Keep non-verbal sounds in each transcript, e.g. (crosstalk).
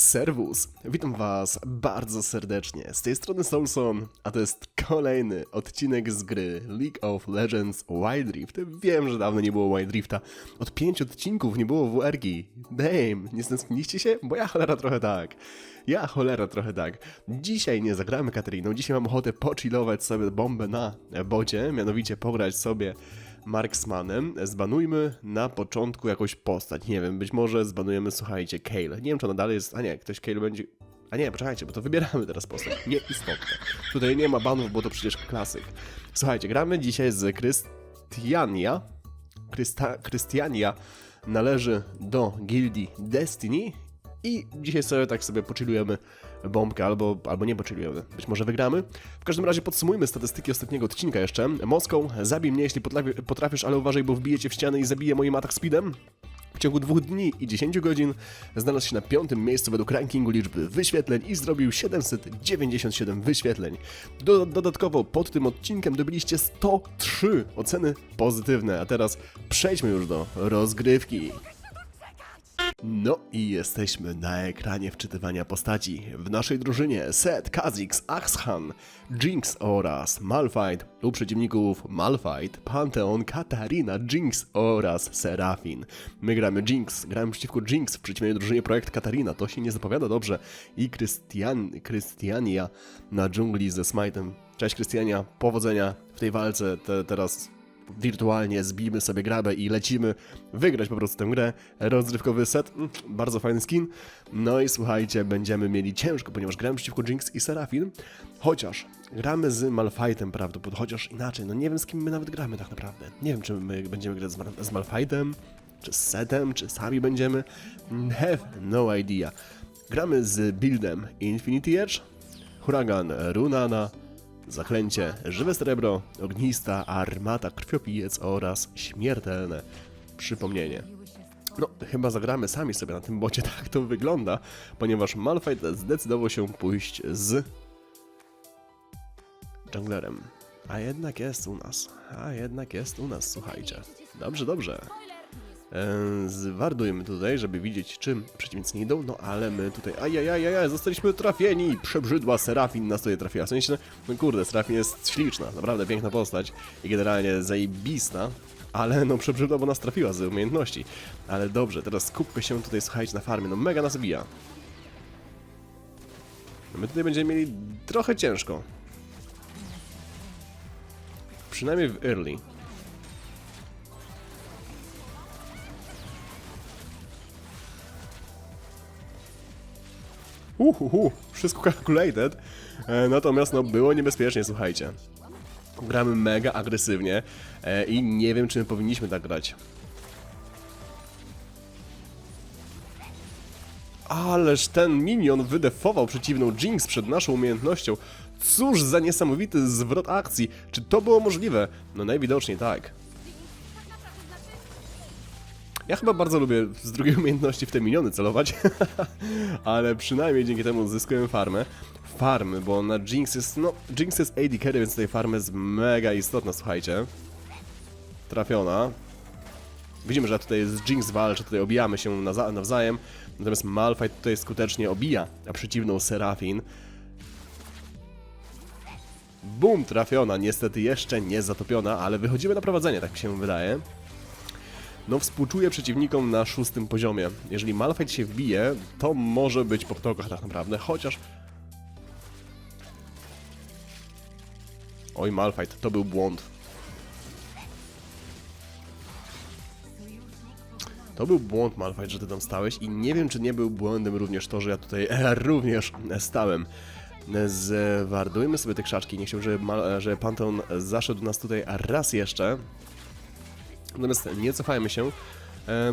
Serwus, witam was bardzo serdecznie. Z tej strony Soulson, a to jest kolejny odcinek z gry League of Legends Wild Rift. Wiem, że dawno nie było Wild Rifta. Od pięciu odcinków nie było WR-gi. Damn, nie stęskniliście się? Bo ja cholera trochę tak. Ja cholera trochę tak. Dzisiaj nie zagramy Kateriną, dzisiaj mam ochotę pochillować sobie bombę na bocie, mianowicie pograć sobie Marksmanem. Zbanujmy na początku jakąś postać. Nie wiem, być może zbanujemy, słuchajcie, Kale. Nie wiem, czy ona dalej jest. A nie, ktoś Kale będzie. A nie, poczekajcie, bo to wybieramy teraz postać. Nieistotne. Tutaj nie ma banów, bo to przecież klasyk. Słuchajcie, gramy dzisiaj z Krystiania. Krystiania należy do gildii Destiny i dzisiaj sobie tak sobie poczylujemy bombkę, albo, albo nie poczylujemy. Być może wygramy. W każdym razie podsumujmy statystyki ostatniego odcinka jeszcze. Moską, zabij mnie jeśli potrafi, potrafisz, ale uważaj, bo wbije cię w ścianę i zabije moim atak speedem. W ciągu dwóch dni i 10 godzin znalazł się na piątym miejscu według rankingu liczby wyświetleń i zrobił 797 wyświetleń. Do, dodatkowo pod tym odcinkiem dobyliście 103 oceny pozytywne, a teraz przejdźmy już do rozgrywki. No i jesteśmy na ekranie wczytywania postaci. W naszej drużynie Set, Kha'Zix, Axhan, Jinx oraz Malphite. U przeciwników Malphite, Pantheon, Katarina, Jinx oraz Serafin. My gramy Jinx, gramy przeciwko Jinx w przeciwnej drużynie projekt Katarina. To się nie zapowiada dobrze. I Krystian, Krystiania na dżungli ze Smite'em. Cześć Krystiania, powodzenia w tej walce. Te, teraz wirtualnie zbijmy sobie grabę i lecimy wygrać po prostu tę grę. Rozrywkowy set, mm, bardzo fajny skin. No i słuchajcie, będziemy mieli ciężko, ponieważ gramy przeciwko Jinx i Serafin. Chociaż gramy z Malfightem prawdopodobnie, chociaż inaczej, no nie wiem z kim my nawet gramy tak naprawdę. Nie wiem, czy my będziemy grać z, z Malfightem, czy z Setem, czy sami będziemy. (laughs) Have no idea. Gramy z buildem Infinity Edge, Huragan Runana, Zaklęcie, żywe srebro, ognista armata, krwiopijec oraz śmiertelne przypomnienie. No, chyba zagramy sami sobie na tym bocie, (laughs) tak to wygląda, ponieważ Malphite zdecydował się pójść z junglerem. A jednak jest u nas, a jednak jest u nas, słuchajcie. Dobrze, dobrze. Zwardujmy tutaj, żeby widzieć, czym przeciwnicy nie idą, no ale my tutaj, ajajajajaj, zostaliśmy trafieni, przebrzydła Serafin nas tutaj trafiła, w sensie, no kurde, Serafin jest śliczna, naprawdę piękna postać i generalnie zajebista, ale no przebrzydła, bo nas trafiła z umiejętności, ale dobrze, teraz skupmy się tutaj, słuchajcie, na farmie, no mega nas bija. No my tutaj będziemy mieli trochę ciężko. Przynajmniej w early. Uhuhu, wszystko calculated. E, natomiast no było niebezpiecznie, słuchajcie. Gramy mega agresywnie e, i nie wiem, czy my powinniśmy tak grać. Ależ ten minion wydefował przeciwną Jinx przed naszą umiejętnością. Cóż za niesamowity zwrot akcji. Czy to było możliwe? No najwidoczniej tak. Ja chyba bardzo lubię z drugiej umiejętności w te miniony celować, (laughs) ale przynajmniej dzięki temu zyskuję farmę. Farmy, bo na Jinx jest, no, Jinx jest AD carry, więc tej farmy jest mega istotna, słuchajcie. Trafiona. Widzimy, że tutaj z Jinx walczy, tutaj obijamy się nawzajem, natomiast Malphite tutaj skutecznie obija przeciwną Serafin. Bum, trafiona, niestety jeszcze nie zatopiona, ale wychodzimy na prowadzenie, tak mi się wydaje. No współczuję przeciwnikom na szóstym poziomie. Jeżeli Malphite się wbije, to może być po ptokach tak naprawdę, chociaż... Oj, Malphite, to był błąd. To był błąd, Malphite, że ty tam stałeś i nie wiem, czy nie był błędem również to, że ja tutaj (laughs) również stałem. Zwardujmy sobie te krzaczki. Nie chciałbym, żeby, żeby Pantheon zaszedł nas tutaj raz jeszcze. Natomiast nie cofajmy się,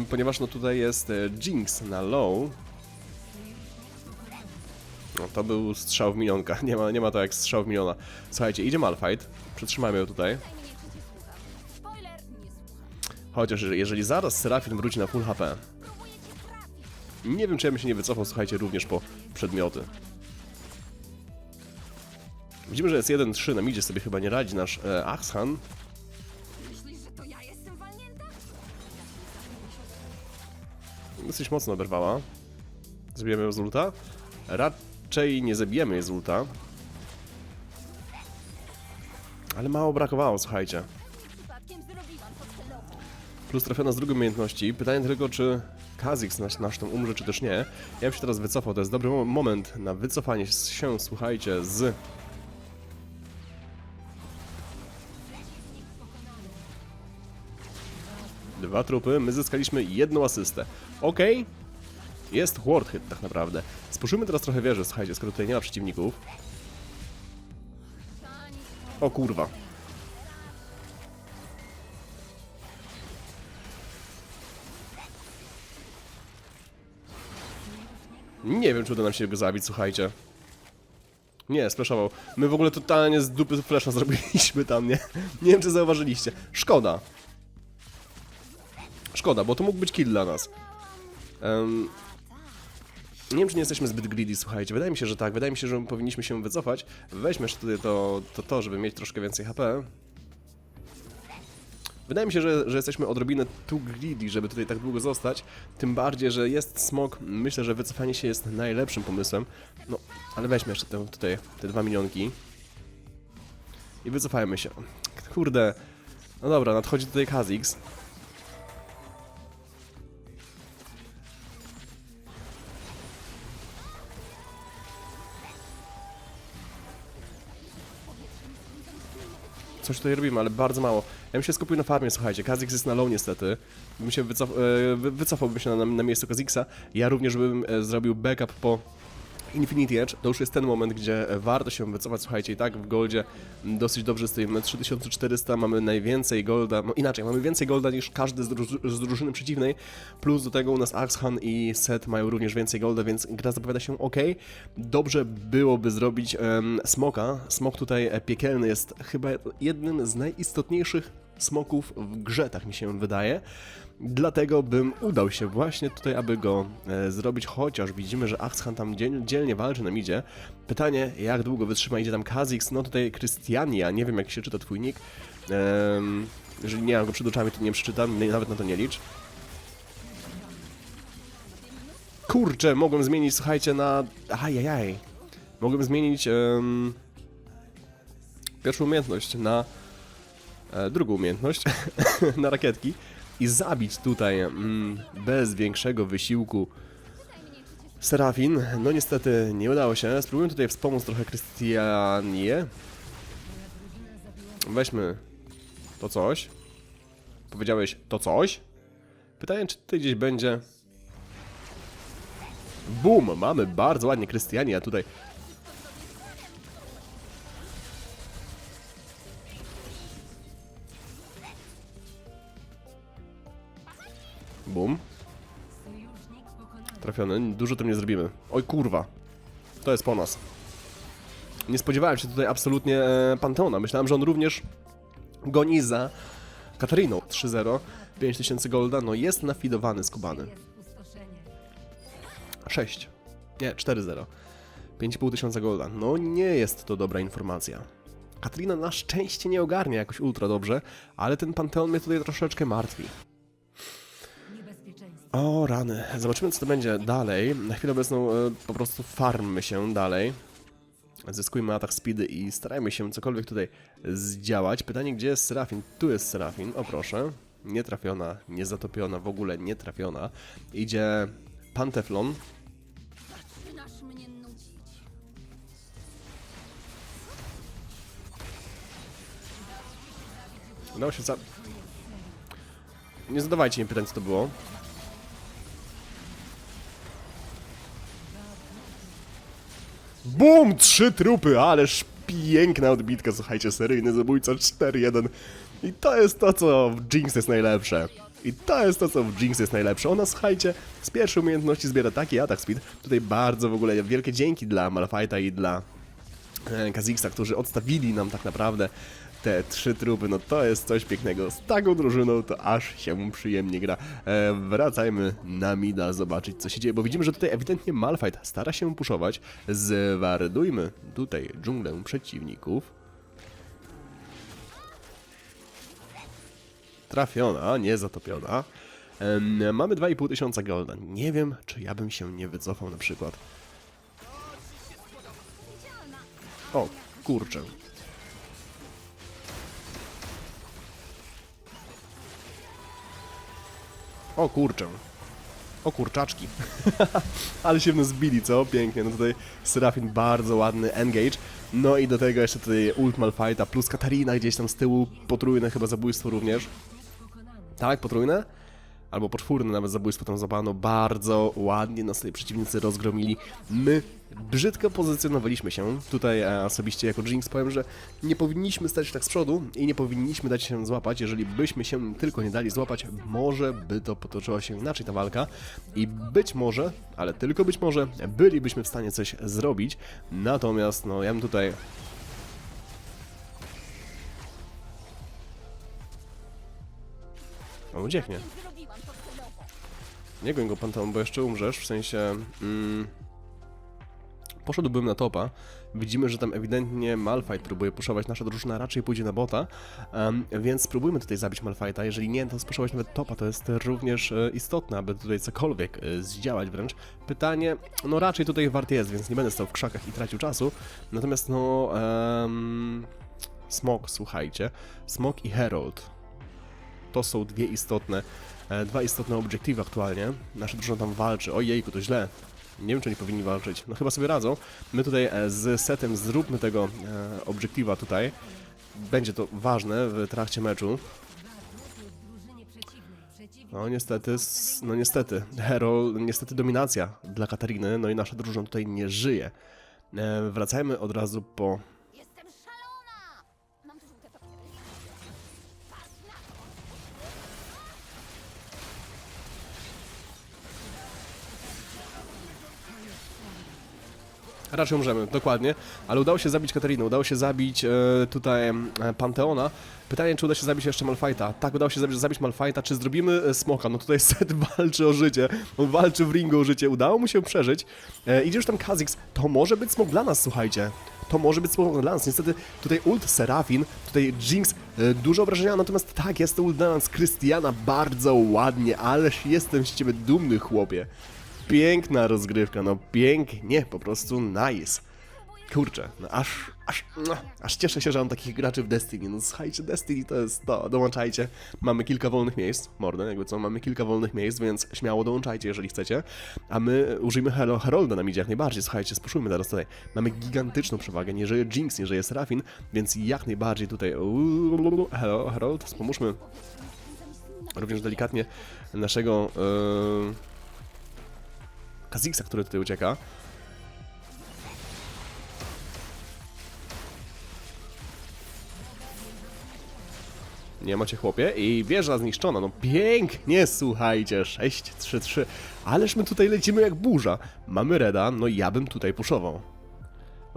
ponieważ no tutaj jest e, Jinx na low. No to był strzał w minionka, (laughs) nie ma, nie ma to jak strzał w miniona. Słuchajcie, idzie Malphite, przytrzymajmy ją tutaj. Chociaż jeżeli zaraz Serafin wróci na full HP, nie wiem czy ja bym się nie wycofał, słuchajcie, również po przedmioty. Widzimy, że jest 1-3, na midzie sobie chyba nie radzi nasz e, Axhan. Dosyć mocno oberwała. Zabijemy ją z ulta? Raczej nie zabijemy jej z ulta. Ale mało brakowało, słuchajcie. Plus trafiona z drugiej umiejętności. Pytanie tylko, czy Kha'Zix nasz, nasz tam umrze, czy też nie. Ja bym się teraz wycofał. To jest dobry mo- moment na wycofanie się, słuchajcie, z... Dwa trupy, my zyskaliśmy jedną asystę. Okej. Jest ward hit tak naprawdę. Spuszymy teraz trochę wieży, słuchajcie, skoro tutaj nie ma przeciwników. O kurwa. Nie wiem, czy uda nam się go zabić, słuchajcie. Nie, splashował. My w ogóle totalnie z dupy flasha (laughs) zrobiliśmy tam, nie? Nie wiem, czy zauważyliście. Szkoda. Szkoda, bo to mógł być kill dla nas. Em, nie wiem, czy nie jesteśmy zbyt greedy, słuchajcie. Wydaje mi się, że tak. Wydaje mi się, że powinniśmy się wycofać. Weźmy jeszcze tutaj to, to, to żeby mieć troszkę więcej HP. Wydaje mi się, że, że jesteśmy odrobinę too greedy, żeby tutaj tak długo zostać. Tym bardziej, że jest smok. Myślę, że wycofanie się jest najlepszym pomysłem. No, ale weźmy jeszcze te, tutaj te dwa minionki. I wycofajmy się. Kurde. No dobra, nadchodzi tutaj Kha'Zix. Coś tutaj robimy, ale bardzo mało. Ja bym się skupił na farmie, słuchajcie. Kha'Zix jest na low niestety. Bym się wycof e, wy- wycofałbym się na, na miejscu Kha'Zixa. Ja również bym e, zrobił backup po Infinity Edge. To już jest ten moment, gdzie warto się wycofać. Słuchajcie, i tak w goldzie dosyć dobrze stoimy. 3400, mamy najwięcej golda. No inaczej, mamy więcej golda niż każdy z, druż z drużyny przeciwnej. Plus do tego u nas Axhan i Set mają również więcej golda, więc gra zapowiada się ok. Dobrze byłoby zrobić em, smoka. Smok tutaj piekielny jest chyba jednym z najistotniejszych smoków w grze, tak mi się wydaje. Dlatego bym udał się właśnie tutaj, aby go e, zrobić, chociaż widzimy, że Axhan tam dziel, dzielnie walczy nam idzie. Pytanie, jak długo wytrzyma, idzie tam Kha'Zix, no tutaj Krystiania, nie wiem jak się czyta twój nick. Em, jeżeli nie mam go przed oczami, to nie przeczytam, nawet na to nie licz. Kurczę, mogłem zmienić, słuchajcie, na... Ajajaj. Mogłem zmienić pierwszą umiejętność na e, drugą umiejętność, (laughs) na rakietki i zabić tutaj mm, bez większego wysiłku Serafin. No niestety nie udało się. Spróbujmy tutaj wspomóc trochę Krystianie. Weźmy to coś. Powiedziałeś to coś? Pytanie, czy tutaj gdzieś będzie... Bum! Mamy bardzo ładnie Krystianie, a tutaj... Bum. Trafiony. Dużo tym nie zrobimy. Oj kurwa. To jest po nas. Nie spodziewałem się tutaj absolutnie e, Panteona. Myślałem, że on również goni za Katariną. 3-0. 5000 golda. No jest nafidowany, skubany. 6. Nie, 4-0. 5,5 tysiąca golda. No nie jest to dobra informacja. Katarina na szczęście nie ogarnia jakoś ultra dobrze, ale ten Panteon mnie tutaj troszeczkę martwi. O rany. Zobaczymy co to będzie dalej. Na chwilę obecną e, po prostu farmmy się dalej. Zyskujmy atak speedy i starajmy się cokolwiek tutaj zdziałać. Pytanie, gdzie jest Serafin? Tu jest Serafin, o proszę. Nie trafiona, nie zatopiona, w ogóle nie trafiona. Idzie Panteflon. Udało się za... Nie zadawajcie mi pytań, co to było. BUM! Trzy trupy, ależ piękna odbitka, słuchajcie, seryjny zabójca 4-1. I to jest to, co w Jinx jest najlepsze. I to jest to, co w Jinx jest najlepsze. Ona, słuchajcie, z pierwszej umiejętności zbiera taki atak speed. Tutaj bardzo w ogóle wielkie dzięki dla Malphite'a i dla e, Kazixa, którzy odstawili nam tak naprawdę te trzy trupy, no to jest coś pięknego. Z taką drużyną to aż się przyjemnie gra. E, wracajmy na Mida, zobaczyć co się dzieje, bo widzimy, że tutaj ewidentnie Malphite stara się puszować. Zwardujmy tutaj dżunglę przeciwników. Trafiona, nie zatopiona. Em, mamy 2,5 tysiąca golda. Nie wiem, czy ja bym się nie wycofał na przykład. O, kurczę. O kurczę. O kurczaczki. (laughs) Ale się w zbili, co? Pięknie. No tutaj Serafin bardzo ładny engage. No i do tego jeszcze tutaj ult Malfighta plus Katarina gdzieś tam z tyłu. Potrójne chyba zabójstwo również. Tak, potrójne? Albo poczwórne nawet zabójstwo tam zapano. Bardzo ładnie nas tutaj przeciwnicy rozgromili. My brzydko pozycjonowaliśmy się. Tutaj e, osobiście jako Jinx powiem, że nie powinniśmy stać tak z przodu i nie powinniśmy dać się złapać. Jeżeli byśmy się tylko nie dali złapać, może by to potoczyła się inaczej ta walka i być może, ale tylko być może, bylibyśmy w stanie coś zrobić. Natomiast, no ja bym tutaj O, ucieknie. Nie goń go Panteon, bo jeszcze umrzesz, w sensie... Mm, poszedłbym na topa. Widzimy, że tam ewidentnie Malfight próbuje puszować, nasza drużyna raczej pójdzie na bota, em, więc spróbujmy tutaj zabić Malfighta. Jeżeli nie, to spuszować nawet topa, to jest również e, istotne, aby tutaj cokolwiek e, zdziałać wręcz. Pytanie, no raczej tutaj wart jest, więc nie będę stał w krzakach i tracił czasu. Natomiast no... em, Smok, słuchajcie. Smok i Herald to są dwie istotne, dwa istotne obiektywy aktualnie. Nasza drużyna tam walczy. Ojejku, to źle. Nie wiem, czy oni powinni walczyć. No chyba sobie radzą. My tutaj e, z setem zróbmy tego e, obiektywa tutaj. Będzie to ważne w trakcie meczu. No niestety, no niestety, Hero, niestety dominacja dla Katariny, no i nasza drużyna tutaj nie żyje. E, wracajmy od razu po Raczej umrzemy, dokładnie. Ale udało się zabić Katarinę, udało się zabić e, tutaj e, Panteona. Pytanie, czy uda się zabić jeszcze Malfighta. Tak, udało się zabić, zabić Malfighta. Czy zrobimy e, Smoka? No tutaj (laughs) Set walczy o życie. On walczy w ringu o życie. Udało mu się przeżyć. E, idzie już tam Kha'Zix. To może być smok dla nas, słuchajcie. To może być smok dla nas. Niestety tutaj ult Serafin, tutaj Jinx, e, dużo obrażenia, natomiast tak, jest to ult dla nas. Krystiana bardzo ładnie, ależ jestem z ciebie dumny, chłopie. Piękna rozgrywka, no pięknie, po prostu nice. Kurczę, no aż, aż, no, aż cieszę się, że mam takich graczy w Destiny. No słuchajcie, Destiny to jest to, dołączajcie. Mamy kilka wolnych miejsc, mordę, jakby co, mamy kilka wolnych miejsc, więc śmiało dołączajcie, jeżeli chcecie. A my użyjmy Hero, Herolda na midzie jak najbardziej, słuchajcie, spuszujmy teraz tutaj. Mamy gigantyczną przewagę, nie żyje Jinx, nie żyje Serafin, więc jak najbardziej tutaj... Hello, Herold, wspomóżmy również delikatnie naszego... Yy... Kazixa, który tutaj ucieka. Nie macie chłopie i wieża zniszczona, no pięknie, słuchajcie, 6-3-3, ależ my tutaj lecimy jak burza. Mamy Reda, no ja bym tutaj puszował.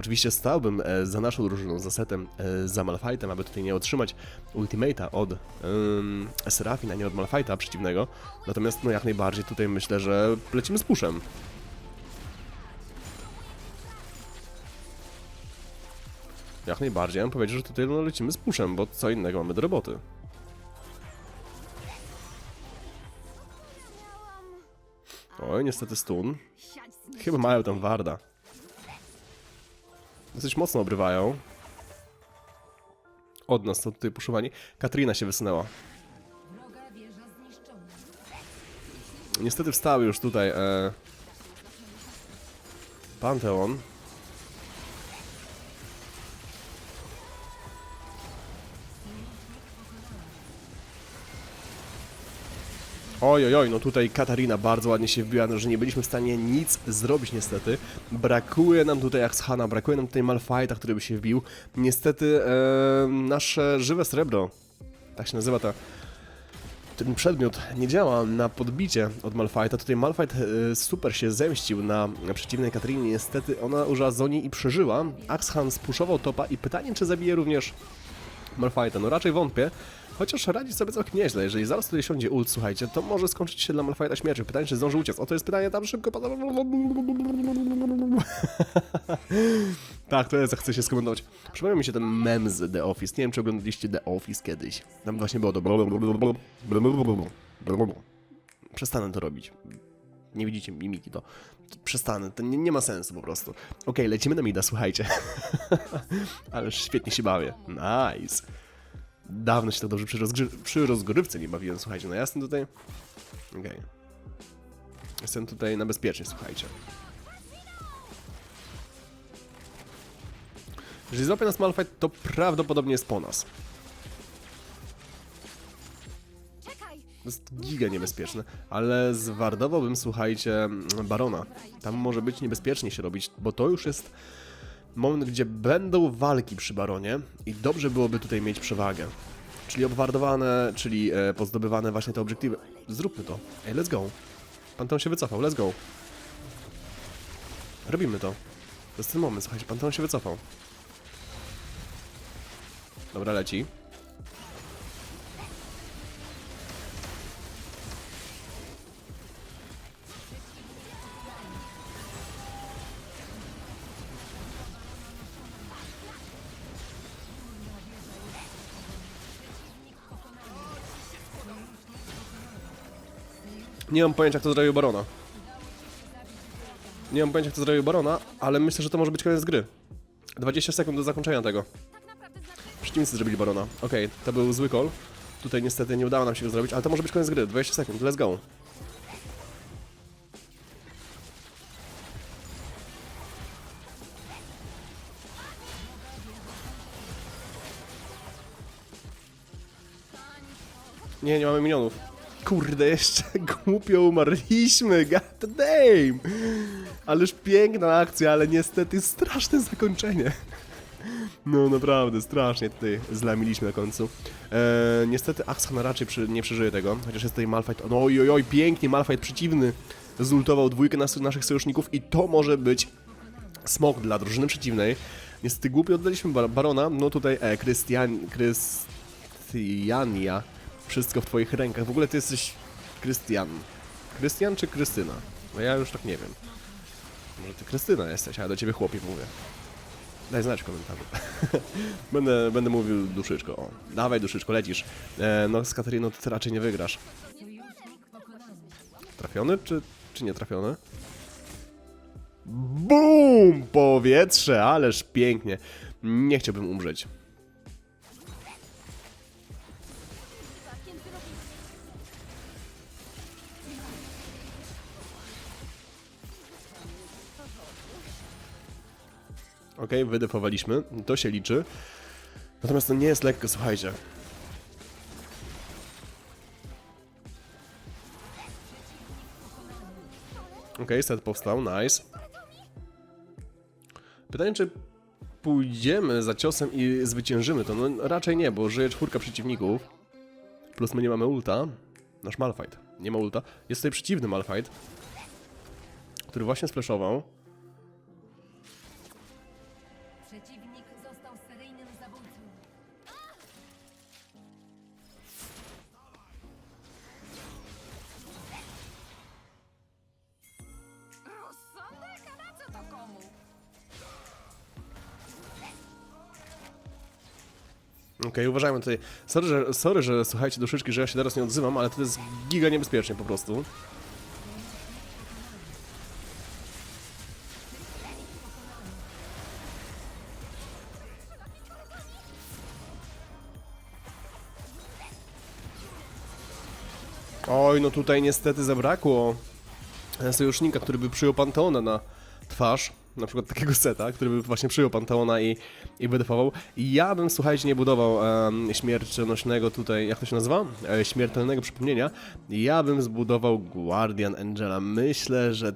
Oczywiście stałbym e, za naszą drużyną, za setem, e, za Malfightem, aby tutaj nie otrzymać ultimate'a od Serafina, nie od Malfighta przeciwnego. Natomiast no jak najbardziej tutaj myślę, że lecimy z puszem. Jak najbardziej, ja bym powiedział, że tutaj no, lecimy z puszem, bo co innego mamy do roboty. Oj, niestety stun. Chyba mają tam Warda. Dosyć mocno obrywają. Od nas to tutaj puszowani. Katrina się wysunęła. Niestety wstał już tutaj e... Panteon. Oj, oj, oj, no tutaj Katarina bardzo ładnie się wbiła, no, że nie byliśmy w stanie nic zrobić niestety. Brakuje nam tutaj Axhana, brakuje nam tutaj Malfighta, który by się wbił. Niestety e, nasze żywe srebro, tak się nazywa ta, ten przedmiot nie działa na podbicie od Malfighta. Tutaj Malfight e, super się zemścił na przeciwnej Katarinie. Niestety ona użyła Zoni i przeżyła. Axhan spuszował topa i pytanie, czy zabije również Malfighta. No raczej wątpię. Chociaż radzi sobie całkiem nieźle. Jeżeli zaraz tutaj siądzie ult, słuchajcie, to może skończyć się dla Malfighta śmiercią. Pytanie, czy zdąży uciec. O, to jest pytanie tam szybko. tak, to jest, chcę się skomentować. Przypomniał mi się ten mem z The Office. Nie wiem, czy oglądaliście The Office kiedyś. Tam właśnie było to... Przestanę to robić. Nie widzicie mimiki, to przestanę, to nie, nie ma sensu po prostu. Okej, lecimy na mida, słuchajcie. Ale świetnie się bawię. Nice. Dawno się tak dobrze przy, rozgrzy- przy rozgrywce nie bawiłem, słuchajcie. No ja jestem tutaj... Okej. Jestem tutaj na bezpiecznie, słuchajcie. Jeżeli złapie nas Malphite, to prawdopodobnie jest po nas. To jest giga niebezpieczne, ale zwardowałbym, słuchajcie, Barona. Tam może być niebezpiecznie się robić, bo to już jest moment, gdzie będą walki przy Baronie i dobrze byłoby tutaj mieć przewagę. Czyli obwardowane, czyli e, pozdobywane właśnie te obiektywy. Zróbmy to. Ej, let's go. Panteon się wycofał, let's go. Robimy to. To jest ten moment, słuchajcie, Panteon się wycofał. Dobra, leci. Nie mam pojęcia, kto zrobił Barona. Nie mam pojęcia, kto zrobił Barona, ale myślę, że to może być koniec gry. 20 sekund do zakończenia tego. Przeciwnicy zrobili Barona. Okej, to był zły call. Tutaj niestety nie udało nam się go zrobić, ale to może być koniec gry. 20 sekund, let's go. Nie, nie mamy minionów. Kurde, jeszcze (laughs) głupio umarliśmy, god damn! Ależ piękna akcja, ale niestety straszne zakończenie. No naprawdę, strasznie tutaj zlamiliśmy na końcu. Eee, niestety Axana raczej przy, nie przeżyje tego, chociaż jest tutaj Malphite. No oj, oj, oj, pięknie, Malphite przeciwny zultował dwójkę nas, naszych sojuszników i to może być smok dla drużyny przeciwnej. Niestety głupio oddaliśmy bar Barona, no tutaj e, Krystian... Krystiania. Wszystko w twoich rękach. W ogóle ty jesteś Krystian. Krystian czy Krystyna? No ja już tak nie wiem. Może ty Krystyna jesteś, a ja do ciebie chłopie mówię. Daj znać w komentarzu. (laughs) będę, będę mówił duszyczko. O, dawaj duszyczko, lecisz. E, no z Katariną ty raczej nie wygrasz. Trafiony czy, czy nie trafiony? BUM! Powietrze, ależ pięknie. Nie chciałbym umrzeć. Okej, wydefowaliśmy, to się liczy. Natomiast to nie jest lekko, słuchajcie. Okej, set powstał, nice. Pytanie, czy pójdziemy za ciosem i zwyciężymy to? No raczej nie, bo żyje czwórka przeciwników. Plus my nie mamy ulta. Nasz Malphite nie ma ulta. Jest tutaj przeciwny Malphite, który właśnie splashował. Okej, uważajmy tutaj. Sorry że, sorry, że słuchajcie duszyczki, że ja się teraz nie odzywam, ale to jest giga niebezpiecznie po prostu. Oj, no tutaj niestety zabrakło sojusznika, który by przyjął Panteona na twarz, na przykład takiego seta, który by właśnie przyjął Panteona i, i wydefował. I ja bym, słuchajcie, nie budował em, śmiercionośnego tutaj, jak to się nazywa? E, śmiertelnego przypomnienia. Ja bym zbudował Guardian Angela. Myślę, że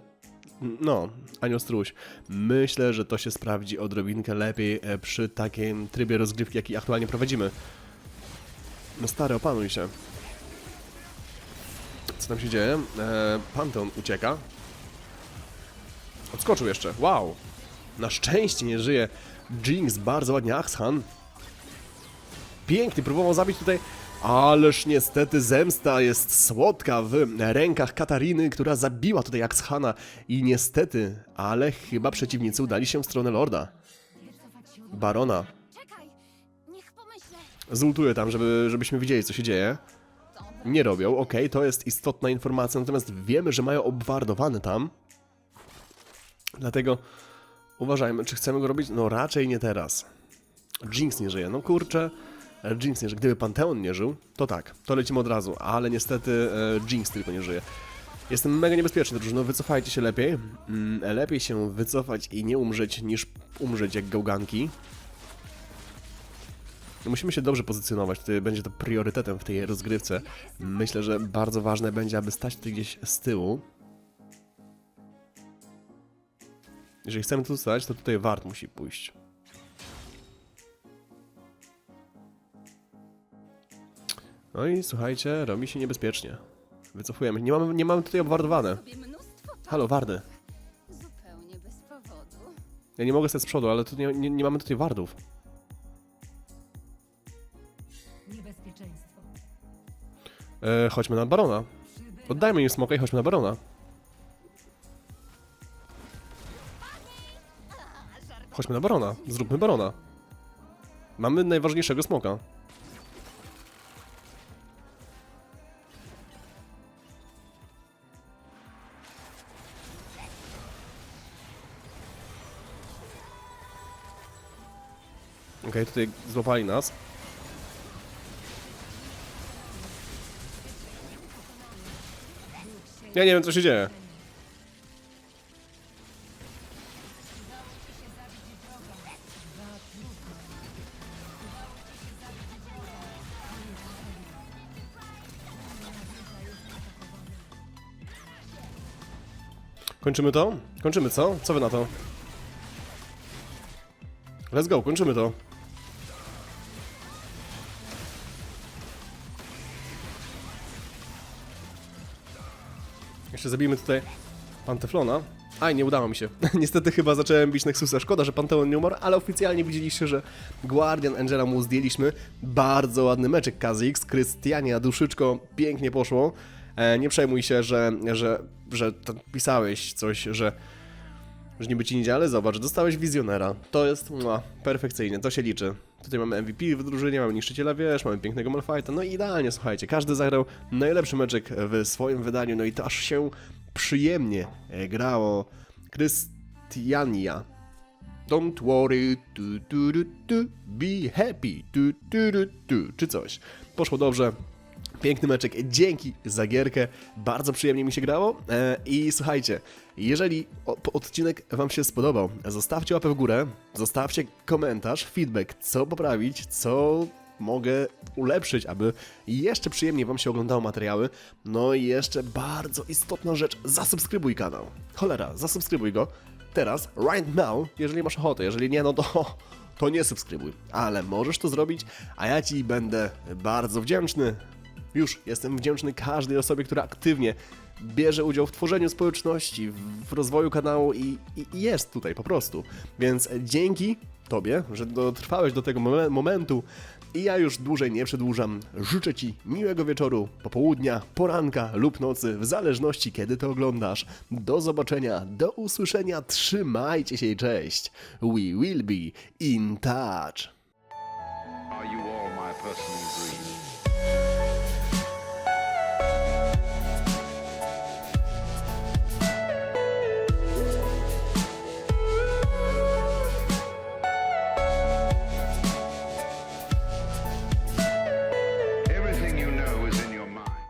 no, Anioł Struś, myślę, że to się sprawdzi odrobinkę lepiej e, przy takim trybie rozgrywki, jaki aktualnie prowadzimy. No stary, opanuj się. Co tam się dzieje? E, ucieka. Odskoczył jeszcze. Wow. Na szczęście nie żyje Jinx. Bardzo ładnie Axhan. Pięknie. Próbował zabić tutaj. Ależ niestety zemsta jest słodka w rękach Katariny, która zabiła tutaj Axhana. I niestety, ale chyba przeciwnicy udali się w stronę Lorda. Barona. Zultuję tam, żeby, żebyśmy widzieli, co się dzieje. Nie robią. Okej, to jest istotna informacja, natomiast wiemy, że mają obwardowane tam. Dlatego uważajmy, czy chcemy go robić? No raczej nie teraz. Jinx nie żyje. No kurczę, Jinx nie żyje. Gdyby Panteon nie żył, to tak, to lecimy od razu, ale niestety e, Jinx tylko nie żyje. Jestem mega niebezpieczny, drużyno, wycofajcie się lepiej. Mm, lepiej się wycofać i nie umrzeć, niż umrzeć jak gałganki. Musimy się dobrze pozycjonować, to będzie to priorytetem w tej rozgrywce. Myślę, że bardzo ważne będzie, aby stać tutaj gdzieś z tyłu. Jeżeli chcemy tu stać, to tutaj wart musi pójść. No i słuchajcie, robi się niebezpiecznie. Wycofujemy. Nie mamy, nie mamy tutaj obwardowane. Halo, wardy. zupełnie bez powodu. Ja nie mogę stać z przodu, ale tu nie, nie, nie mamy tutaj wardów. Niebezpieczeństwo. E, chodźmy na barona. Oddajmy im smoka i chodźmy na barona. Chodźmy na barona. Zróbmy barona. Mamy najważniejszego smoka. Okej, tutaj złapali nas. Ja nie wiem, co się dzieje. Kończymy to? Kończymy, co? Co wy na to? Let's go, kończymy to. Jeszcze zabijmy tutaj Panteflona. Aj, nie udało mi się. (laughs) Niestety chyba zacząłem bić Nexusa. Szkoda, że Panteon nie umarł, ale oficjalnie widzieliście, że Guardian Angela mu zdjęliśmy. Bardzo ładny meczek Kazix. Krystiania, duszyczko, pięknie poszło. E, nie przejmuj się, że, że, że pisałeś coś, że że niby ci nie działa, ale zobacz, dostałeś wizjonera. To jest mua, perfekcyjnie, to się liczy. Tutaj mamy MVP w drużynie, mamy niszczyciela wież, mamy pięknego Malfighta, no i idealnie, słuchajcie, każdy zagrał najlepszy meczek w swoim wydaniu, no i to aż się przyjemnie e, grało. Krystiania. Don't worry, tu, tu, tu, tu, be happy, tu, tu, tu, tu, czy coś. Poszło dobrze, Piękny meczek, dzięki za gierkę, bardzo przyjemnie mi się grało. E, i słuchajcie, jeżeli odcinek Wam się spodobał, zostawcie łapę w górę, zostawcie komentarz, feedback, co poprawić, co mogę ulepszyć, aby jeszcze przyjemniej Wam się oglądało materiały, no i jeszcze bardzo istotna rzecz, zasubskrybuj kanał, cholera, zasubskrybuj go, teraz, right now, jeżeli masz ochotę, jeżeli nie, no to to nie subskrybuj, ale możesz to zrobić, a ja Ci będę bardzo wdzięczny. Już jestem wdzięczny każdej osobie, która aktywnie bierze udział w tworzeniu społeczności, w rozwoju kanału i, i, jest tutaj po prostu. Więc dzięki Tobie, że dotrwałeś do tego momen- momentu i ja już dłużej nie przedłużam. Życzę Ci miłego wieczoru, popołudnia, poranka lub nocy, w zależności kiedy to oglądasz. Do zobaczenia, do usłyszenia, trzymajcie się i cześć. We will be in touch.